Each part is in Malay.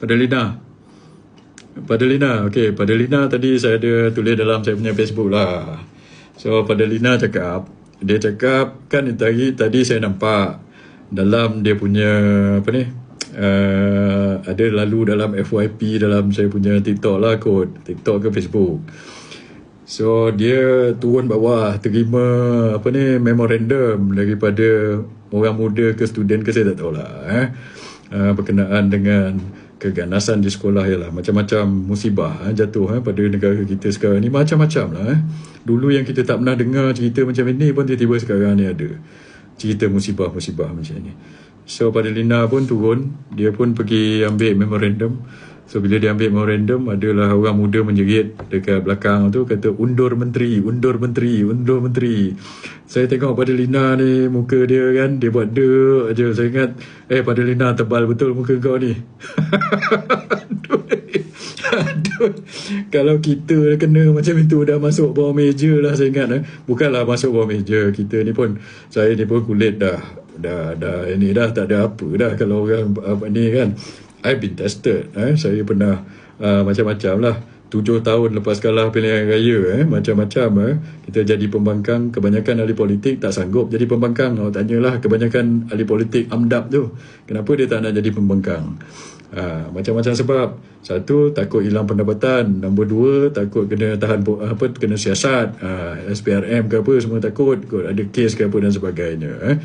pada Lina. Pada Lina, okey. Pada Lina tadi saya ada tulis dalam saya punya Facebook lah. So pada Lina cakap, dia cakap kan tadi tadi saya nampak dalam dia punya apa ni? Uh, ada lalu dalam FYP dalam saya punya TikTok lah kot. TikTok ke Facebook. So dia turun bawah terima apa ni memorandum daripada orang muda ke student ke saya tak tahulah eh. Uh, berkenaan dengan keganasan di sekolah ialah macam-macam musibah eh, jatuh eh, pada negara kita sekarang ni macam-macam lah eh. Dulu yang kita tak pernah dengar cerita macam ini pun tiba-tiba sekarang ni ada cerita musibah-musibah macam ni. So pada Lina pun turun, dia pun pergi ambil memorandum So bila dia ambil memorandum adalah orang muda menjerit dekat belakang tu kata undur menteri, undur menteri, undur menteri. Saya tengok pada Lina ni muka dia kan dia buat de aja. Saya ingat eh pada Lina tebal betul muka kau ni. Aduh. Kalau kita kena macam itu dah masuk bawah meja lah saya ingat eh. Bukanlah masuk bawah meja. Kita ni pun saya ni pun kulit dah dah dah ini dah tak ada apa dah kalau orang apa ni kan I've been tested. Eh? Saya pernah uh, macam-macam lah. Tujuh tahun lepas kalah pilihan raya, eh? macam-macam. Eh? Kita jadi pembangkang, kebanyakan ahli politik tak sanggup jadi pembangkang. Awak tanyalah kebanyakan ahli politik amdap tu. Kenapa dia tak nak jadi pembangkang? Ha, macam-macam sebab. Satu, takut hilang pendapatan. Nombor dua, takut kena tahan apa kena siasat. Ha, SPRM ke apa, semua takut. Ada kes ke apa dan sebagainya. Eh?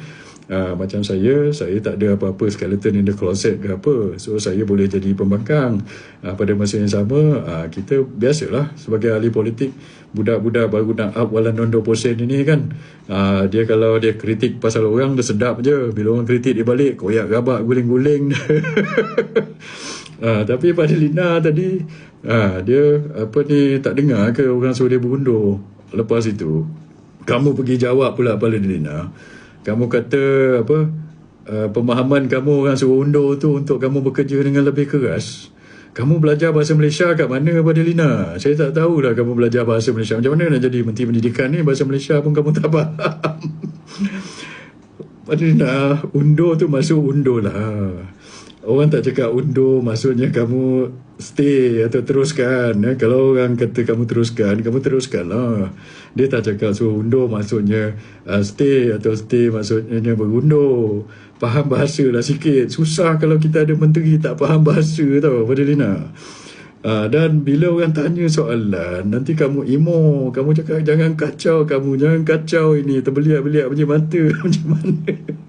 Uh, macam saya, saya tak ada apa-apa skeleton in the closet ke apa. So, saya boleh jadi pembangkang. Uh, pada masa yang sama, uh, kita biasalah sebagai ahli politik, budak-budak baru nak up walan non 2% ini kan. Uh, dia kalau dia kritik pasal orang, dia sedap je. Bila orang kritik dia balik, koyak gabak, guling-guling. uh, tapi pada Lina tadi, uh, dia apa ni tak dengar ke orang suruh dia berundur. Lepas itu, kamu pergi jawab pula pada Lina kamu kata apa uh, pemahaman kamu orang suruh undur tu untuk kamu bekerja dengan lebih keras kamu belajar bahasa Malaysia kat mana pada Lina? Saya tak tahu lah kamu belajar bahasa Malaysia. Macam mana nak jadi menteri pendidikan ni? Bahasa Malaysia pun kamu tak faham. pada Lina, undur tu masuk undur lah. Orang tak cakap undur maksudnya kamu stay atau teruskan. Eh? Kalau orang kata kamu teruskan, kamu teruskan lah. Dia tak cakap suruh undur maksudnya uh, stay atau stay maksudnya berundur. Faham bahasa lah sikit. Susah kalau kita ada menteri tak faham bahasa tau pada Lina. Uh, dan bila orang tanya soalan, nanti kamu emo. Kamu cakap jangan kacau kamu. Jangan kacau ini. Terbeliak-beliak punya mata. Macam mana?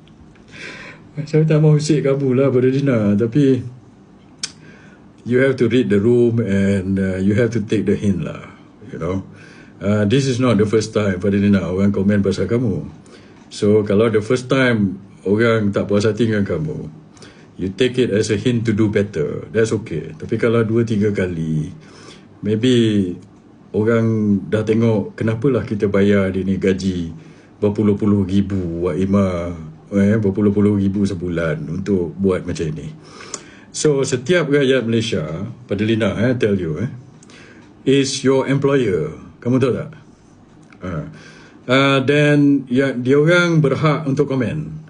Saya tak mau usik kamu lah pada Lina. Tapi you have to read the room and uh, you have to take the hint lah you know. Uh, this is not the first time Fadilina orang komen pasal kamu. So kalau the first time orang tak puas hati dengan kamu you take it as a hint to do better. That's okay. Tapi kalau dua tiga kali maybe orang dah tengok kenapalah kita bayar dia ni gaji berpuluh-puluh ribu Wak Ima eh, berpuluh-puluh ribu sebulan untuk buat macam ni So setiap rakyat Malaysia pada Lina eh tell you eh is your employer. Kamu tahu tak? Uh, uh, then ya dia orang berhak untuk komen.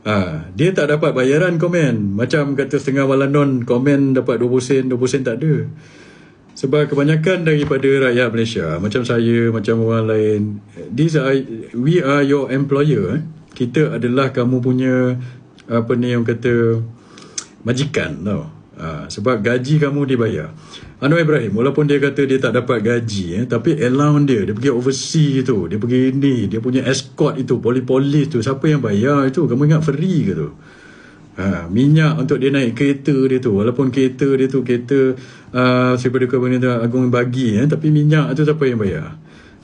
Uh, dia tak dapat bayaran komen. Macam kata setengah walanon komen dapat 20 sen, 20 sen tak ada. Sebab kebanyakan daripada rakyat Malaysia, macam saya, macam orang lain, these are, we are your employer. Eh? Kita adalah kamu punya, apa ni yang kata, majikan tau. Ha, sebab gaji kamu dibayar. Anwar Ibrahim, walaupun dia kata dia tak dapat gaji, eh, tapi allowance dia, dia pergi overseas tu, dia pergi ni, dia punya escort itu, poli-polis tu, siapa yang bayar itu? Kamu ingat free ke tu? Ha, minyak untuk dia naik kereta dia tu, walaupun kereta dia tu, kereta uh, Sibir Kebanyakan Agung bagi, eh, tapi minyak tu siapa yang bayar?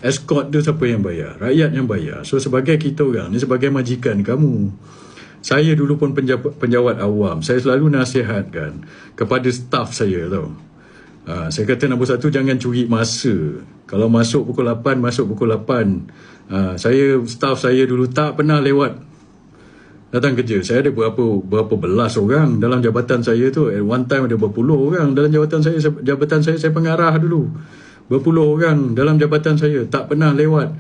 Escort tu siapa yang bayar? Rakyat yang bayar. So sebagai kita orang ni, sebagai majikan kamu, saya dulu pun penjawat, penjawat awam. Saya selalu nasihatkan kepada staff saya tau. Uh, saya kata nombor satu jangan curi masa. Kalau masuk pukul 8, masuk pukul 8. Uh, ah, saya, staff saya dulu tak pernah lewat datang kerja. Saya ada berapa berapa belas orang dalam jabatan saya tu. At one time ada berpuluh orang dalam jabatan saya. Jabatan saya, saya pengarah dulu. Berpuluh orang dalam jabatan saya. Tak pernah lewat.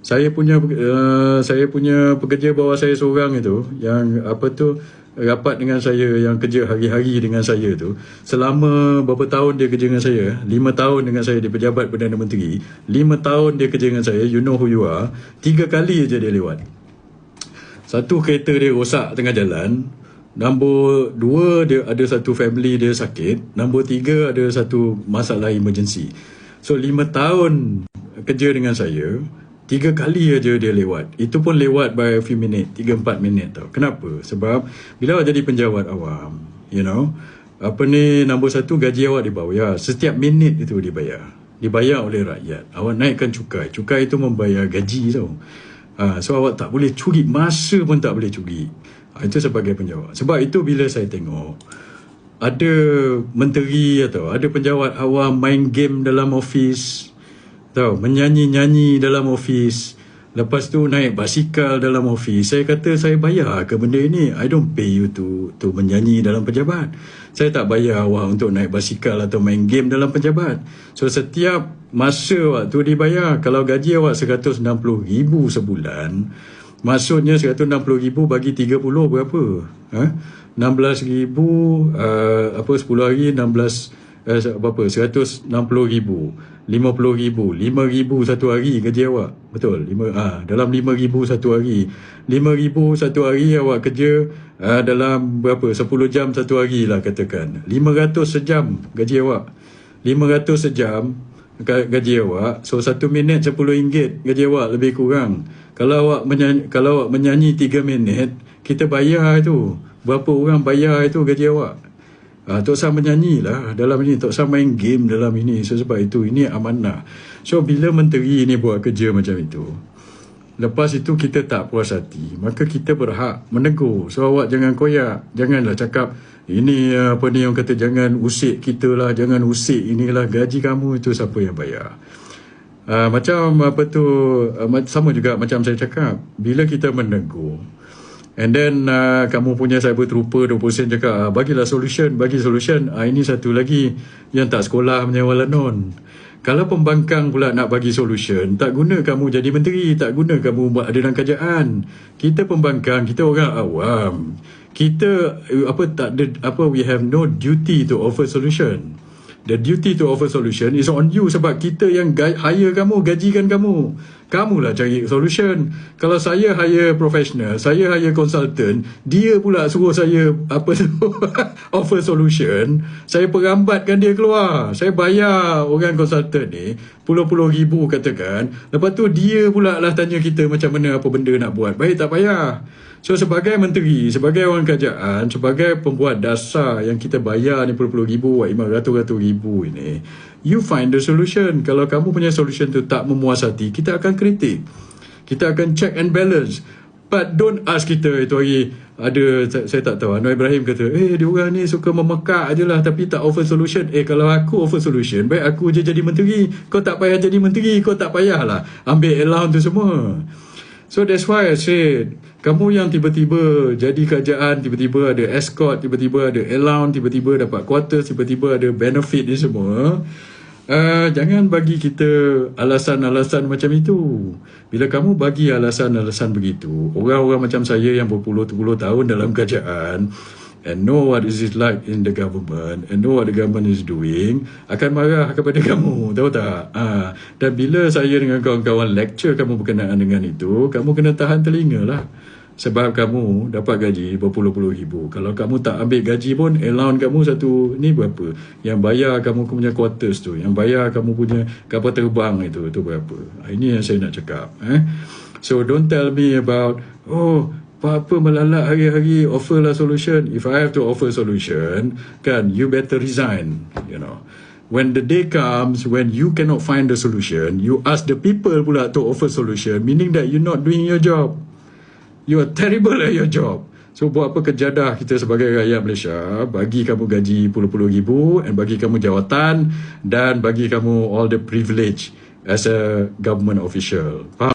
Saya punya uh, saya punya pekerja bawah saya seorang itu yang apa tu rapat dengan saya yang kerja hari-hari dengan saya tu. Selama berapa tahun dia kerja dengan saya? Lima tahun dengan saya di pejabat Perdana Menteri. Lima tahun dia kerja dengan saya you know who you are. Tiga kali je dia lewat. Satu kereta dia rosak tengah jalan. Nombor dua dia ada satu family dia sakit. Nombor tiga ada satu masalah emergency So lima tahun kerja dengan saya Tiga kali aja dia lewat. Itu pun lewat by a few minute Tiga empat minit tau. Kenapa? Sebab bila awak jadi penjawat awam You know Apa ni nombor satu gaji awak dibayar. Setiap minit itu dibayar. Dibayar oleh rakyat. Awak naikkan cukai. Cukai itu membayar gaji tau. Ha, So awak tak boleh curi. Masa pun tak boleh curi. Ha, Itu sebagai penjawat. Sebab itu bila saya tengok Ada menteri atau Ada penjawat awam main game dalam office Tahu, menyanyi-nyanyi dalam office. Lepas tu naik basikal dalam office. Saya kata saya bayar ke benda ini? I don't pay you to to menyanyi dalam pejabat. Saya tak bayar awak untuk naik basikal atau main game dalam pejabat. So setiap masa waktu dibayar, kalau gaji awak RM160,000 sebulan, maksudnya RM160,000 bagi 30 berapa? Ha? 16,000 uh, apa 10 hari 16 eh, berapa? 160 ribu. 50 ribu. 5 ribu satu hari kerja awak. Betul? 5 ah dalam 5 ribu satu hari. 5 ribu satu hari awak kerja ah, dalam berapa? 10 jam satu hari lah katakan. 500 sejam gaji awak. 500 sejam gaji awak. So 1 minit 10 ringgit gaji awak lebih kurang. Kalau awak menyanyi, kalau awak menyanyi 3 minit kita bayar itu berapa orang bayar itu gaji awak Uh, Tok Sam menyanyi lah dalam ini. Tok Sam main game dalam ini. So, sebab itu, ini amanah. So, bila menteri ini buat kerja macam itu, lepas itu kita tak puas hati, maka kita berhak menegur. So, awak jangan koyak. Janganlah cakap, ini apa ni yang kata, jangan usik kita lah, jangan usik inilah gaji kamu itu siapa yang bayar. Uh, macam apa tu, uh, sama juga macam saya cakap, bila kita menegur, And then uh, kamu punya cyber trooper 20% cakap uh, bagilah solution, bagi solution. Uh, ini satu lagi yang tak sekolah punya walanon. Kalau pembangkang pula nak bagi solution, tak guna kamu jadi menteri, tak guna kamu buat ada dalam kerajaan. Kita pembangkang, kita orang awam. Kita uh, apa tak ada apa we have no duty to offer solution. The duty to offer solution is on you sebab kita yang hire kamu, gajikan kamu. Kamulah cari solution. Kalau saya hire professional, saya hire consultant, dia pula suruh saya apa tu offer solution, saya perambatkan dia keluar. Saya bayar orang consultant ni puluh-puluh ribu katakan. Lepas tu dia pula lah tanya kita macam mana apa benda nak buat. Baik tak payah. So sebagai menteri, sebagai orang kerajaan, sebagai pembuat dasar yang kita bayar ni puluh-puluh ribu, ratus-ratus ribu ini, you find the solution. Kalau kamu punya solution tu tak memuas hati, kita akan kritik. Kita akan check and balance. But don't ask kita itu hari ada saya tak tahu Anwar Ibrahim kata eh dia orang ni suka memekak aje lah tapi tak offer solution eh kalau aku offer solution baik aku je jadi menteri kau tak payah jadi menteri kau tak payahlah ambil allowance tu semua So that's why I said, kamu yang tiba-tiba jadi kerajaan, tiba-tiba ada escort, tiba-tiba ada allowance, tiba-tiba dapat quarters, tiba-tiba ada benefit ni semua, uh, jangan bagi kita alasan-alasan macam itu. Bila kamu bagi alasan-alasan begitu, orang-orang macam saya yang berpuluh-puluh tahun dalam kerajaan, and know what is it like in the government and know what the government is doing. Akan marah kepada kamu tahu tak? Ha. dan bila saya dengan kawan-kawan lecture kamu berkenaan dengan itu kamu kena tahan telinga lah. Sebab kamu dapat gaji berpuluh-puluh ribu. Kalau kamu tak ambil gaji pun allowance kamu satu ni berapa? Yang bayar kamu punya quarters tu yang bayar kamu punya kapal terbang itu tu berapa? Ha, ini yang saya nak cakap eh? so don't tell me about oh apa-apa melalak hari-hari offer lah solution. If I have to offer solution kan you better resign you know. When the day comes when you cannot find the solution you ask the people pula to offer solution meaning that you're not doing your job. You are terrible at your job. So buat apa kejadah kita sebagai rakyat Malaysia? Bagi kamu gaji puluh-puluh ribu and bagi kamu jawatan dan bagi kamu all the privilege as a government official. Faham